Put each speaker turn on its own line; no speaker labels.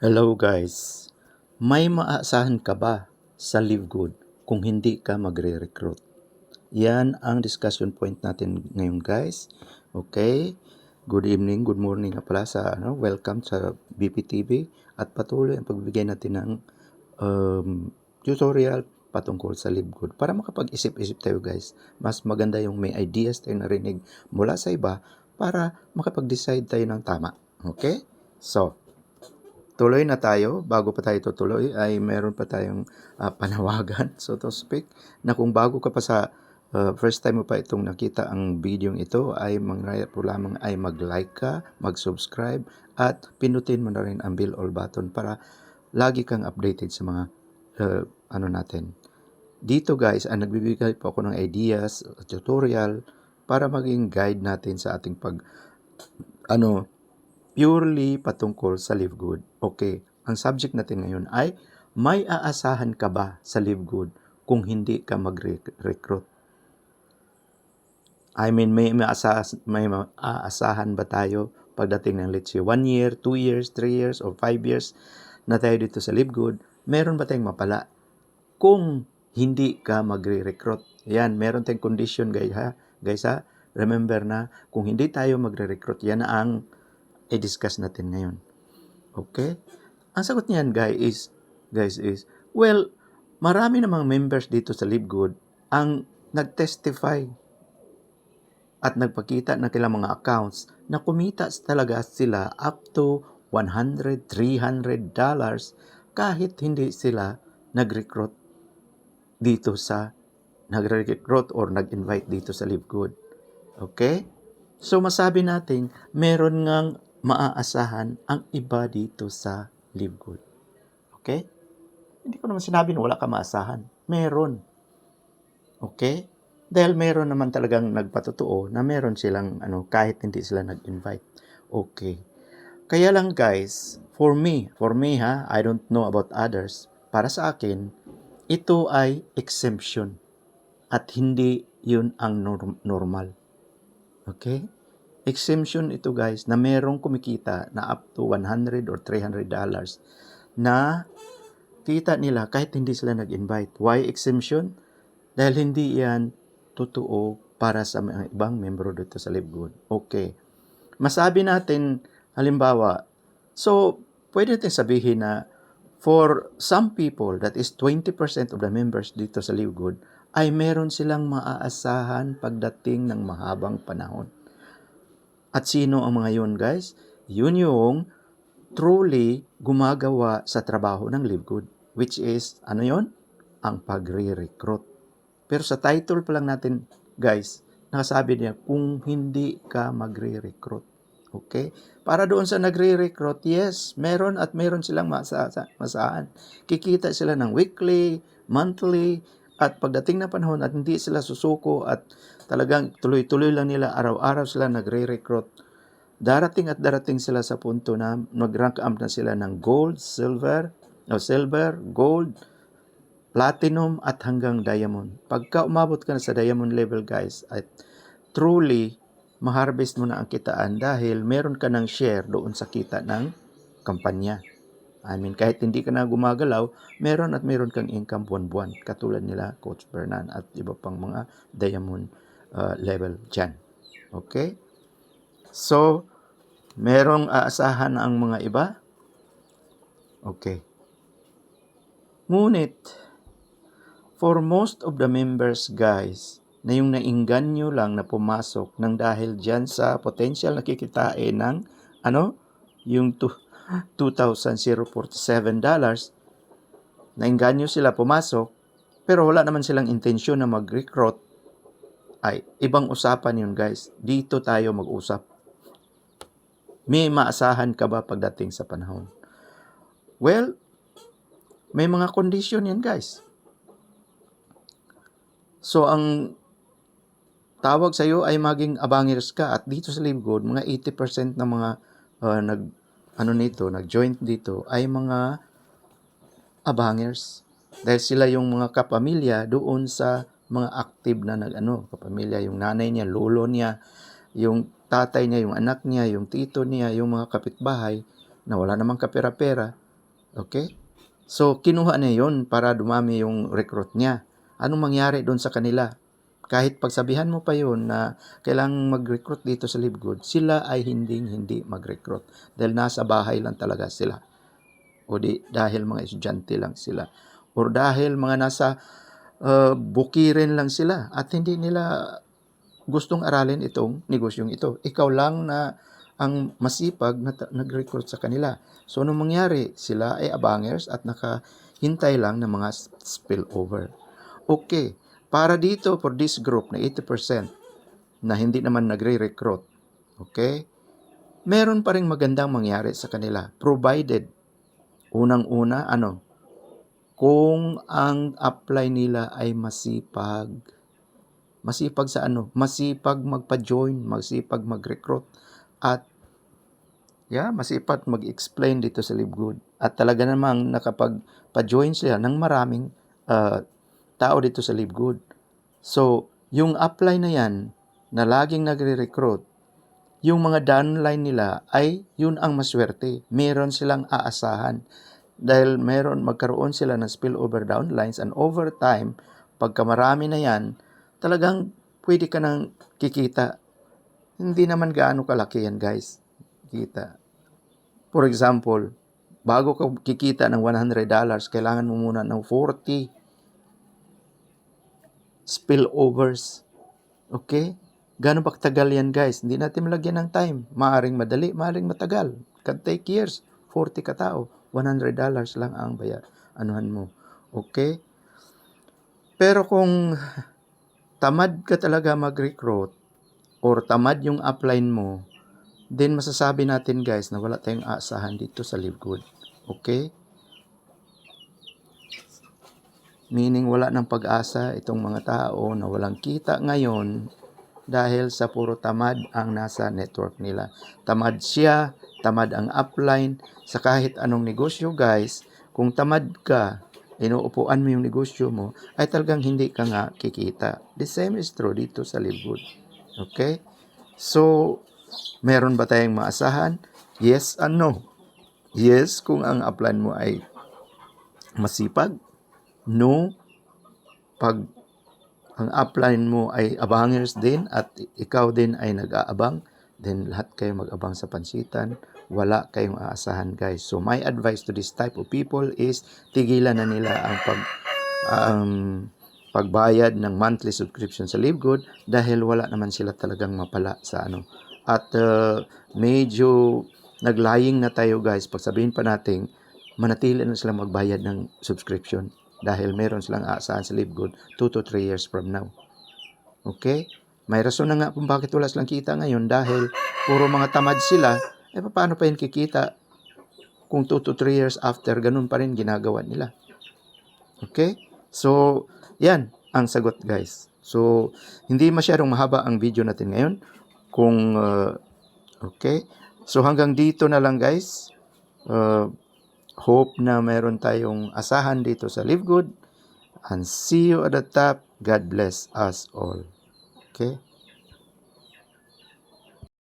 Hello guys. May maaasahan ka ba sa Live Good kung hindi ka magre-recruit? Yan ang discussion point natin ngayon guys. Okay? Good evening, good morning nga pala sa ano, welcome sa BPTV at patuloy ang pagbigay natin ng um, tutorial patungkol sa Live Good para makapag-isip-isip tayo guys. Mas maganda yung may ideas tayo narinig mula sa iba para makapag-decide tayo ng tama. Okay? So, tuloy na tayo. Bago pa tayo tutuloy ay meron pa tayong ah, panawagan, so to speak, na kung bago ka pa sa ah, first time mo pa itong nakita ang video ito ay mangraya po lamang ay mag-like ka, mag-subscribe at pinutin mo na rin ang bell all button para lagi kang updated sa mga ah, ano natin. Dito guys, ang nagbibigay po ako ng ideas, tutorial para maging guide natin sa ating pag ano purely patungkol sa Live Good. Okay, ang subject natin ngayon ay may aasahan ka ba sa Live Good kung hindi ka mag-recruit? I mean, may maasas, may maaasahan ba tayo pagdating ng let's say 1 year, 2 years, 3 years, or 5 years na tayo dito sa Live Good, meron ba tayong mapala? Kung hindi ka magre-recruit. Yan, meron tayong condition guys ha. Guys ha, remember na kung hindi tayo magre-recruit, yan ang i-discuss natin ngayon. Okay? Ang sagot niyan guys is, guys is, well, marami namang members dito sa Live Good ang nag-testify at nagpakita ng kailang mga accounts na kumita talaga sila up to 100, 300 dollars kahit hindi sila nag-recruit dito sa nag-recruit or nag-invite dito sa Live Good. Okay? So masabi natin, meron ngang maaasahan ang iba dito sa Live Good. Okay? Hindi ko naman sinabi na wala ka maasahan. Meron. Okay? Dahil meron naman talagang nagpatotoo na meron silang ano kahit hindi sila nag-invite. Okay. Kaya lang guys, for me, for me ha, I don't know about others. Para sa akin, ito ay exemption at hindi yun ang norm- normal. Okay? Exemption ito guys na merong kumikita na up to 100 or 300 dollars na kita nila kahit hindi sila nag-invite. Why exemption? Dahil hindi yan totoo para sa mga ibang membro dito sa Live Good. Okay. Masabi natin, halimbawa, so, pwede natin sabihin na for some people, that is 20% of the members dito sa Live Good, ay meron silang maaasahan pagdating ng mahabang panahon. At sino ang mga yun, guys? Yun yung truly gumagawa sa trabaho ng Live Good, which is, ano yon Ang pagre-recruit. Pero sa title pa lang natin, guys, nakasabi niya, kung hindi ka magre-recruit. Okay? Para doon sa nagre-recruit, yes, meron at meron silang masa masahan. Kikita sila ng weekly, monthly, at pagdating na panahon at hindi sila susuko at talagang tuloy-tuloy lang nila, araw-araw sila nagre-recruit. Darating at darating sila sa punto na mag-rank up na sila ng gold, silver, o silver, gold, platinum at hanggang diamond. Pagka umabot ka na sa diamond level guys, at truly maharvest mo na ang kitaan dahil meron ka ng share doon sa kita ng kampanya. I mean, kahit hindi ka na gumagalaw, meron at meron kang income buwan-buwan. Katulad nila, Coach Bernan at iba pang mga diamond uh, level dyan. Okay? So, merong aasahan ang mga iba? Okay. Ngunit, for most of the members, guys, na yung nainganyo lang na pumasok ng dahil dyan sa potential na kikitain ng ano, yung tu- $2,047 dollars, nainganyo sila pumasok, pero wala naman silang intensyon na mag-recruit, ay ibang usapan yun guys. Dito tayo mag-usap. May maasahan ka ba pagdating sa panahon? Well, may mga condition yan guys. So, ang tawag sa iyo ay maging abangers ka at dito sa Live Good, mga 80% ng mga uh, nag ano nito, nag-join dito ay mga abangers. Dahil sila yung mga kapamilya doon sa mga active na nag ano, kapamilya, yung nanay niya, lolo niya, yung tatay niya, yung anak niya, yung tito niya, yung mga kapitbahay na wala namang kapera-pera, Okay? So, kinuha niya yun para dumami yung recruit niya. Anong mangyari doon sa kanila? Kahit pagsabihan mo pa yun na kailangang mag-recruit dito sa Livegood, sila ay hindi hindi mag-recruit. Dahil nasa bahay lang talaga sila. O di, dahil mga estudyante lang sila. Or dahil mga nasa uh, bukirin lang sila at hindi nila gustong aralin itong negosyong ito. Ikaw lang na ang masipag na nag-recruit sa kanila. So, anong mangyari? Sila ay abangers at nakahintay lang ng mga spillover. Okay, para dito for this group na 80% na hindi naman nagre-recruit, okay, meron pa rin magandang mangyari sa kanila provided unang-una ano kung ang apply nila ay masipag. Masipag sa ano? Masipag magpa-join masipag mag-recruit at yeah masipag mag-explain dito sa Libgood at talaga namang nakapag-pa-join sila ng maraming ah, tao dito sa Libgood so yung apply na yan na laging nagre-recruit yung mga downline nila ay yun ang maswerte. Meron silang aasahan. Dahil meron, magkaroon sila ng spillover downlines and over time, pagka marami na yan, talagang pwede ka nang kikita. Hindi naman gaano kalaki yan guys. Kita. For example, bago ka kikita ng $100, kailangan mo muna ng 40 spillovers. Okay? Gano'n ba katagal yan guys? Hindi natin malagyan ng time. Maaring madali, maaring matagal. Can take years. 40 katao. $100 lang ang bayar. Anuhan mo. Okay? Pero kung tamad ka talaga mag-recruit or tamad yung upline mo, then masasabi natin guys na wala tayong aasahan dito sa Live Good. Okay? Meaning wala ng pag-asa itong mga tao na walang kita ngayon dahil sa puro tamad ang nasa network nila. Tamad siya, tamad ang upline, sa kahit anong negosyo guys, kung tamad ka, inuupuan mo yung negosyo mo, ay talagang hindi ka nga kikita. The same is true dito sa Livewood. Okay? So, meron ba tayong maasahan? Yes and no. Yes, kung ang upline mo ay masipag. No, pag ang upline mo ay abangers din at ikaw din ay nag-aabang, then lahat kayo mag-abang sa pansitan. Wala kayong aasahan guys. So my advice to this type of people is tigilan na nila ang pag um, pagbayad ng monthly subscription sa LiveGood dahil wala naman sila talagang mapala sa ano. At uh, medyo naglying na tayo guys. Pag sabihin pa natin, manatili na silang magbayad ng subscription dahil meron silang aasahan sa LiveGood 2 to 3 years from now. Okay? May rason na nga kung bakit wala silang kita ngayon dahil puro mga tamad sila, eh paano pa yun kikita kung 2 to 3 years after, ganun pa rin ginagawa nila. Okay? So, yan ang sagot guys. So, hindi masyadong mahaba ang video natin ngayon. Kung, uh, okay? So, hanggang dito na lang guys. Uh, hope na meron tayong asahan dito sa Live Good. And see you at the top. God bless us all. Okay?